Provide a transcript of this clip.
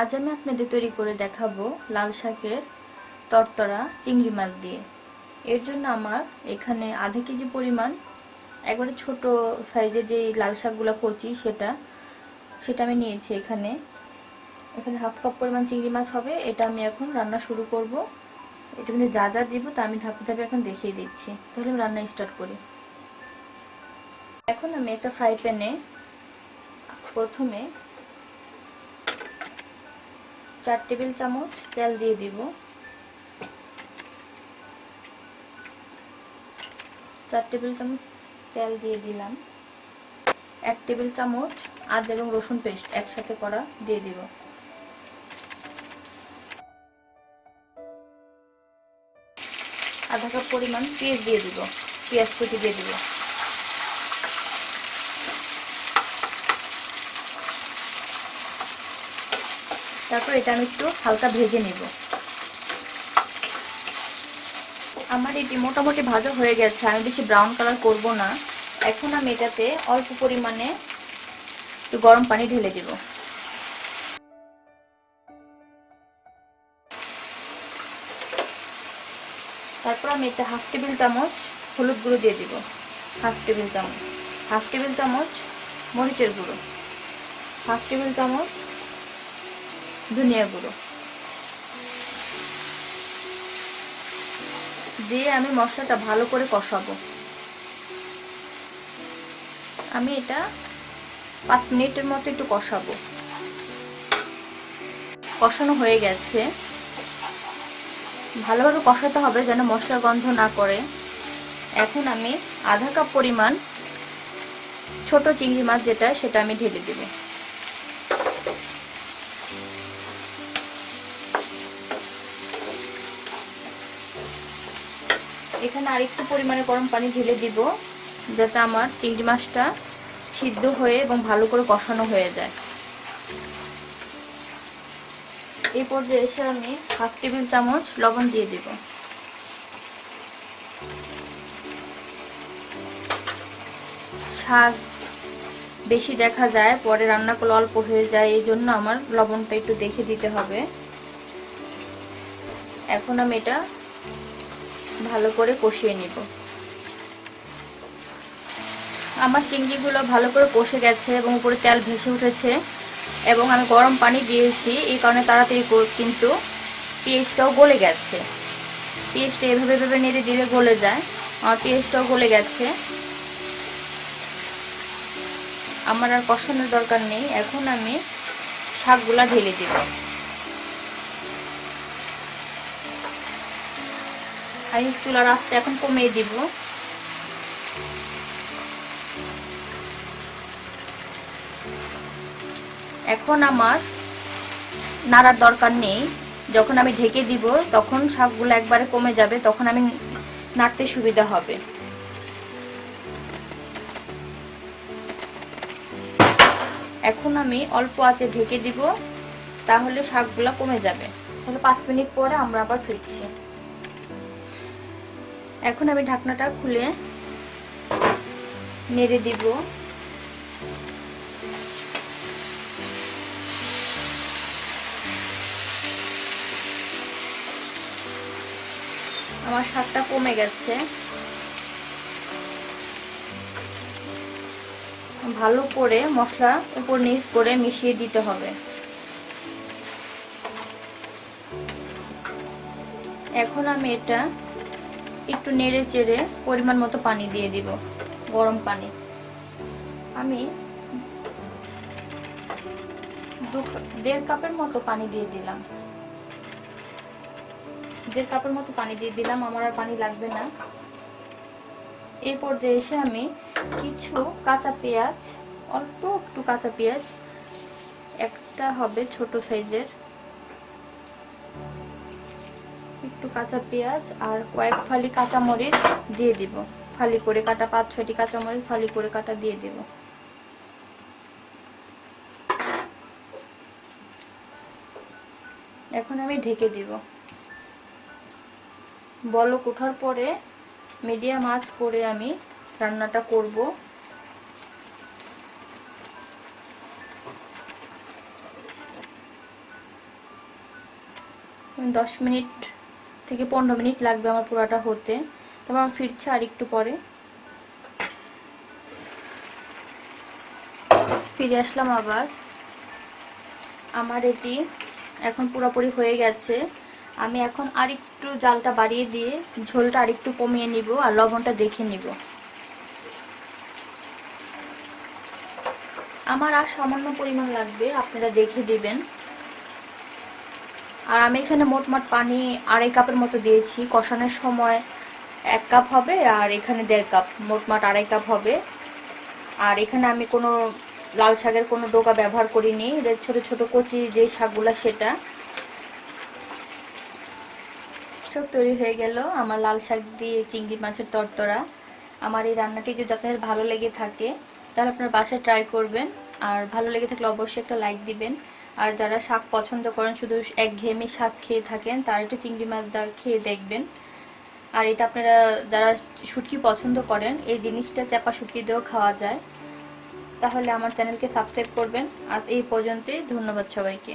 আজ আমি আপনাদের তৈরি করে দেখাবো লাল শাকের তরতরা চিংড়ি মাছ দিয়ে। এর জন্য আমার এখানে আধা কেজি পরিমাণ একবারে ছোট সাইজের যে লাল শাকগুলো কচি সেটা সেটা আমি নিয়েছি এখানে। এখানে হাফ কাপ পরিমাণ চিংড়ি মাছ হবে, এটা আমি এখন রান্না শুরু করব। এটা কিন্তু যা যা দিব তা আমি ধাপে ধাপে এখন দেখিয়ে দিচ্ছি। তাহলে আমি রান্না স্টার্ট করি। এখন আমি একটা ফ্রাই প্যানে প্রথমে চার টেবিল চামচ তেল দিয়ে দিব। চার টেবিল চামচ তেল দিয়ে দিলাম। এক টেবিল চামচ আদা এবং রসুন পেস্ট একসাথে করা দিয়ে দিব। আধা কাপ পরিমাণ পেঁয়াজ দিয়ে দিব। পেঁয়াজ কুচি দিয়ে দিব। তারপর এটা আমি একটু হালকা ভেজে নেব। আমার এটি মোটামুটি ভাজা হয়ে গেছে, আমি বেশি ব্রাউন কালার করব না। এখন আমি এটাতে অল্প পরিমাণে একটু গরম পানি ঢেলে দেব। তারপর আমি এতে হাফ টেবিল চামচ হলুদ গুঁড়ো দিয়ে দিব। হাফ টেবিল চামচ হাফ টেবিল চামচ মরিচের গুঁড়ো হাফ টেবিল চামচ ধনিয়া গুঁড়ো দিয়ে আমি মশলাটা ভালো করে কষাবো। আমি এটা পাঁচ মিনিটের মতো একটু কষাবো। কষানো হয়ে গেছে। ভালোভাবে কষাতে হবে যেন মশলার গন্ধ না করে। এখন আমি আধা কাপ পরিমাণ ছোট চিংড়ি মাছ যেটা সেটা আমি ঢেলে দেবো। এখানে আরেকটু পরিমাণে গরম পানি ঢেলে দিব, যাতে আমার চিংড়ি মাছটা সিদ্ধ হয়ে এবং ভালো করে কষানো হয়ে যায়। এই পর্যায়ে এসে আমি হাফ টেবিল চামচ লবণ দিয়ে দিব। শাক বেশি দেখা যায়, পরে রান্না করলে অল্প হয়ে যায়, এই জন্য আমার লবণটা একটু দেখে দিতে হবে। এখন আমি এটা ভালো করে কষিয়ে নিব। আমার চিংড়িগুলো ভালো করে কষে গেছে এবং উপরে তেল ভেসে উঠেছে এবং আমি গরম পানি দিয়েছি, এই কারণে তাড়াতাড়ি কিন্তু পেঁয়াজটাও গলে গেছে। পেঁয়াজটা এভাবে এভাবে নেড়ে দিলে গলে যায়। আমার পেঁয়াজটাও গলে গেছে। আমার আর কষানোর দরকার নেই। এখন আমি শাকগুলা ঢেলে দেবো। আমি চুলার আস্তে এখন কমিয়ে দিব। এখন আমার নাড়ার দরকার নেই। যখন আমি ঢেকে দিব, তখন শাকগুলো একবারে কমে যাবে, তখন আমি নাড়তে সুবিধা হবে। এখন আমি অল্প আঁচে ঢেকে দিব, তাহলে শাকগুলো কমে যাবে। তাহলে পাঁচ মিনিট পরে আমরা আবার ফিরছি। এখন আমি ঢাকনাটা খুলে নেড়ে দিব। আমার স্বাদটা কমে গেছে। ভালো করে মশলা উপর নিচ করে মিশিয়ে দিতে হবে। এখন আমি এটা একটু নেড়ে চেড়ে পরিমাণ মতো পানি দিয়ে দিব, গরম পানি। আমি দু দেড় কাপের মতো পানি দিয়ে দিলাম। দেড় কাপের মতো পানি দিয়ে দিলাম, আমার আর পানি লাগবে না। এই পর্যায়ে এসে আমি কিছু কাঁচা পেঁয়াজ, অল্প একটু কাঁচা পেঁয়াজ, একটা হবে ছোট সাইজের একটু কাঁচা পেঁয়াজ আর কয়েক ফালি কাঁচা মরিচ দিয়ে দিব। ফালি করে কাটা পাঁচ, ছয়টি কাঁচা মরিচ ফালি করে কাটা দিয়ে দিব। এখন আমি ঢেকে দিব। বলক ওঠার পরে মিডিয়াম আঁচ করে আমি রান্নাটা করব। দশ মিনিট থেকে পনেরো মিনিট লাগবে আমার পুরাটা হতে। তারপর আমার ফিরছে আর একটু পরে। ফিরে আসলাম আবার। আমার এটি এখন পুরোপুরি হয়ে গেছে। আমি এখন আর একটু জালটা বাড়িয়ে দিয়ে ঝোলটা আর একটু কমিয়ে নিব আর লবণটা দেখে নিব। আমার আর সামান্য পরিমাণ লাগবে, আপনারা দেখে দিবেন। আর আমি এখানে মোটমাট পানি আড়াই কাপের মতো দিয়েছি। কষানোর সময় এক কাপ হবে আর এখানে দেড় কাপ। মোটমাট আড়াই কাপ হবে। আর এখানে আমি কোনো লাল শাকের কোনো ডোকা ব্যবহার করিনি। ছোট ছোট কচি যে শাকগুলা সেটা। সব তৈরি হয়ে গেল। আমার লাল শাক দিয়ে চিংড়ি মাছের তরতরা। আমার এই রান্নাটি যদি আপনাদের ভালো লেগে থাকে, তাহলে আপনার বাসায় ট্রাই করবেন। আর ভালো লেগে থাকলে অবশ্যই একটা লাইক দিবেন। আর যারা শাক পছন্দ করেন, শুধু এক ঘেয়েমি শাক খেয়ে থাকেন, তারা একটু চিংড়ি মাছ দা খেয়ে দেখবেন। আর এটা আপনারা যারা শুটকি পছন্দ করেন, এই জিনিসটা চাপা শুটকি দিয়েও খাওয়া যায়। তাহলে আমার চ্যানেলকে সাবস্ক্রাইব করবেন। আর এই পর্যন্তই। ধন্যবাদ সবাইকে।